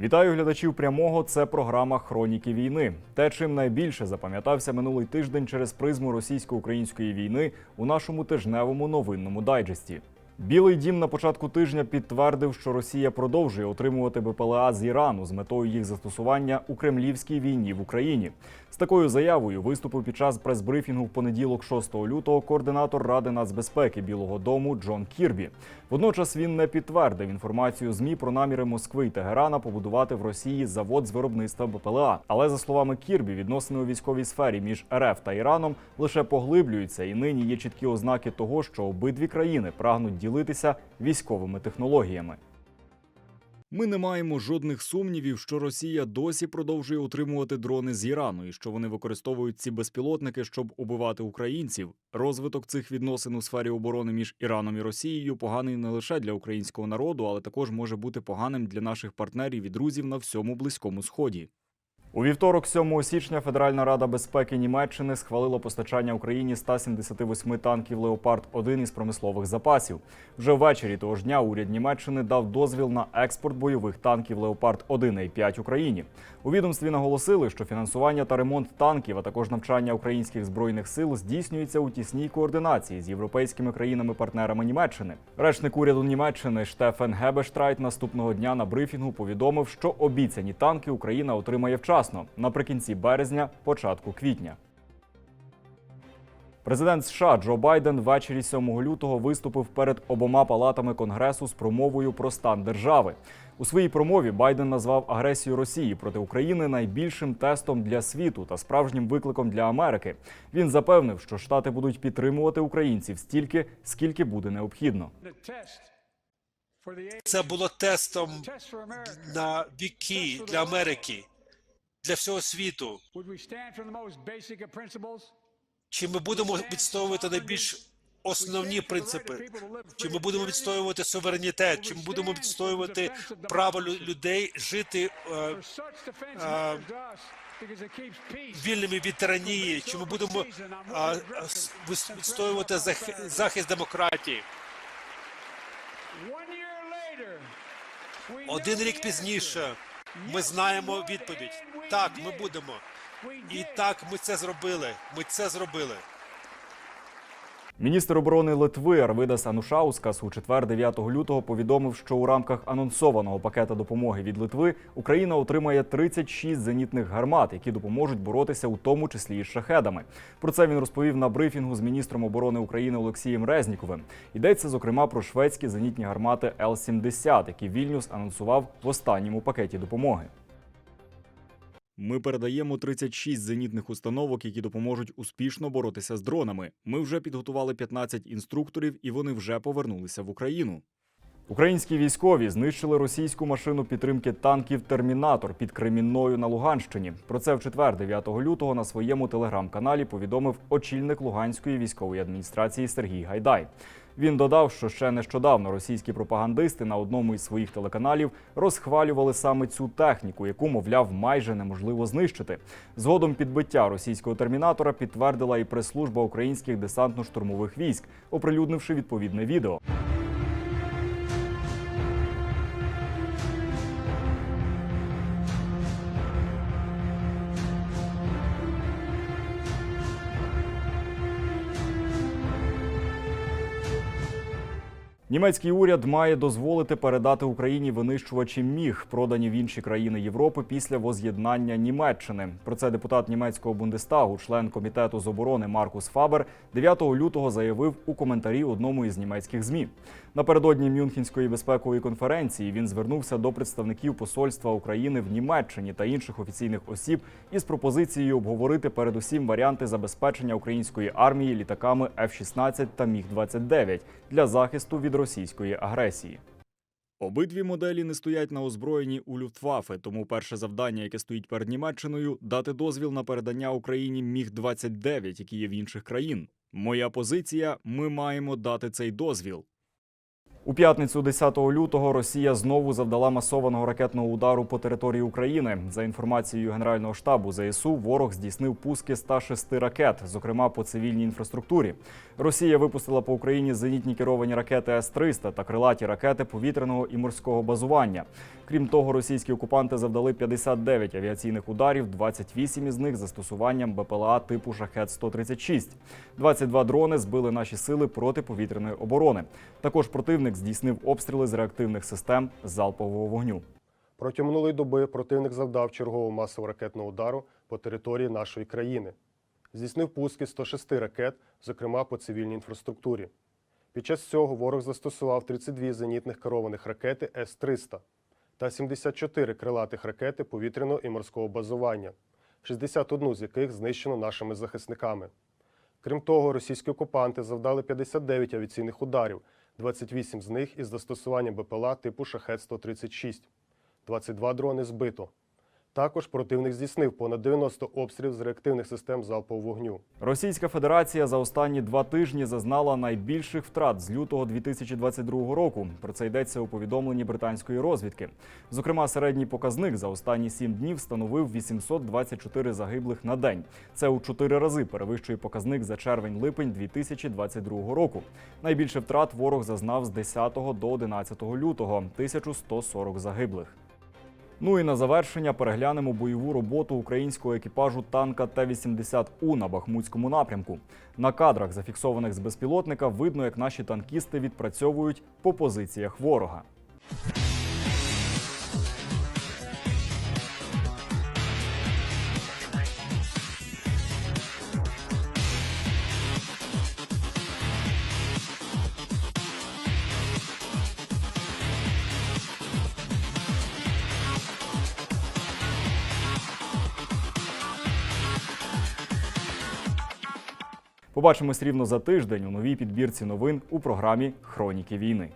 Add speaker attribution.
Speaker 1: Вітаю глядачів прямого. Це програма Хроніки війни. Те, чим найбільше запам'ятався минулий тиждень через призму російсько-української війни у нашому тижневому новинному дайджесті. Білий дім на початку тижня підтвердив, що Росія продовжує отримувати БПЛА з Ірану з метою їх застосування у кремлівській війні в Україні. З такою заявою виступив під час прес-брифінгу в понеділок, 6 лютого, координатор Ради нацбезпеки Білого Дому Джон Кірбі. Водночас він не підтвердив інформацію ЗМІ про наміри Москви і Тегерана побудувати в Росії завод з виробництва БПЛА. Але за словами Кірбі, відносини у військовій сфері між РФ та Іраном лише поглиблюються, і нині є чіткі ознаки того, що обидві країни прагнуть ділитися військовими технологіями. Ми не маємо жодних сумнівів, що Росія досі продовжує утримувати дрони з Ірану і що вони використовують ці безпілотники, щоб убивати українців. Розвиток цих відносин у сфері оборони між Іраном і Росією поганий не лише для українського народу, але також може бути поганим для наших партнерів і друзів на всьому близькому сході. У вівторок, 7 січня, Федеральна рада безпеки Німеччини схвалила постачання Україні 178 танків Леопард 1 із промислових запасів. Вже ввечері того ж дня уряд Німеччини дав дозвіл на експорт бойових танків Леопард 1 і 5 Україні. У відомстві наголосили, що фінансування та ремонт танків, а також навчання українських збройних сил здійснюється у тісній координації з європейськими країнами-партнерами Німеччини. Речник уряду Німеччини Штефен Гебештрайт наступного дня на брифінгу повідомив, що обіцяні танки Україна отримає вчасно наприкінці березня, початку квітня. Президент США Джо Байден ввечері 7 лютого виступив перед обома палатами конгресу з промовою про стан держави. У своїй промові Байден назвав агресію Росії проти України найбільшим тестом для світу та справжнім викликом для Америки. Він запевнив, що штати будуть підтримувати українців стільки, скільки буде необхідно.
Speaker 2: Це було тестом на віки для Америки, для всього світу. Чи ми будемо відстоювати найбільш основні принципи? Чи ми будемо відстоювати суверенітет? Чи ми будемо відстоювати право людей жити е, е, вільними від тиранії? Чи ми будемо е, е, відстоювати зах- захист демократії? Один рік пізніше ми знаємо відповідь. Так, ми будемо. І так, ми це зробили. Ми це зробили.
Speaker 1: Міністр оборони Литви Арвидас Анушаускас у четвер, 9 лютого, повідомив, що у рамках анонсованого пакета допомоги від Литви Україна отримає 36 зенітних гармат, які допоможуть боротися у тому числі із шахедами. Про це він розповів на брифінгу з міністром оборони України Олексієм Резніковим. Йдеться зокрема про шведські зенітні гармати Л-70, які Вільнюс анонсував в останньому пакеті допомоги. Ми передаємо 36 зенітних установок, які допоможуть успішно боротися з дронами. Ми вже підготували 15 інструкторів, і вони вже повернулися в Україну. Українські військові знищили російську машину підтримки танків Термінатор під Кремінною на Луганщині. Про це в четвер, 9 лютого, на своєму телеграм-каналі повідомив очільник Луганської військової адміністрації Сергій Гайдай. Він додав, що ще нещодавно російські пропагандисти на одному із своїх телеканалів розхвалювали саме цю техніку, яку, мовляв, майже неможливо знищити. Згодом підбиття російського термінатора підтвердила і прес-служба українських десантно-штурмових військ, оприлюднивши відповідне відео. Німецький уряд має дозволити передати Україні винищувачі міг, продані в інші країни Європи після воз'єднання Німеччини. Про це депутат німецького бундестагу, член комітету з оборони Маркус Фабер, 9 лютого заявив у коментарі одному із німецьких змі. Напередодні Мюнхенської безпекової конференції він звернувся до представників посольства України в Німеччині та інших офіційних осіб із пропозицією обговорити передусім варіанти забезпечення української армії літаками F-16 та Міг-29 для захисту від російської агресії. Обидві моделі не стоять на озброєнні у Люфтваффе, тому перше завдання, яке стоїть перед Німеччиною, дати дозвіл на передання Україні Міг-29, які є в інших країн. Моя позиція: ми маємо дати цей дозвіл. У п'ятницю 10 лютого Росія знову завдала масованого ракетного удару по території України. За інформацією Генерального штабу ЗСУ, ворог здійснив пуски 106 ракет, зокрема по цивільній інфраструктурі. Росія випустила по Україні зенітні керовані ракети С-300 та крилаті ракети повітряного і морського базування. Крім того, російські окупанти завдали 59 авіаційних ударів, 28 із них застосуванням БПЛА типу Шахет-136. 22 дрони збили наші сили протиповітряної оборони. Також противник здійснив обстріли з реактивних систем залпового вогню.
Speaker 3: Протягом минулої доби противник завдав чергового масового ракетного удару по території нашої країни. Здійснив пуски 106 ракет, зокрема по цивільній інфраструктурі. Під час цього ворог застосував 32 зенітних керованих ракети С-300 та 74 крилатих ракети повітряного і морського базування, 61 з яких знищено нашими захисниками. Крім того, російські окупанти завдали 59 авіаційних ударів, 28 з них із застосуванням БПЛА типу Шахет-136. 22 дрони збито. Також противник здійснив понад 90 обстрілів з реактивних систем залпового вогню.
Speaker 1: Російська Федерація за останні два тижні зазнала найбільших втрат з лютого 2022 року. Про це йдеться у повідомленні британської розвідки. Зокрема, середній показник за останні сім днів становив 824 загиблих на день. Це у чотири рази перевищує показник за червень-липень 2022 року. Найбільше втрат ворог зазнав з 10 до 11 лютого 1140 загиблих. Ну і на завершення переглянемо бойову роботу українського екіпажу танка Т-80У на Бахмутському напрямку. На кадрах, зафіксованих з безпілотника, видно, як наші танкісти відпрацьовують по позиціях ворога. Побачимось рівно за тиждень у новій підбірці новин у програмі Хроніки війни.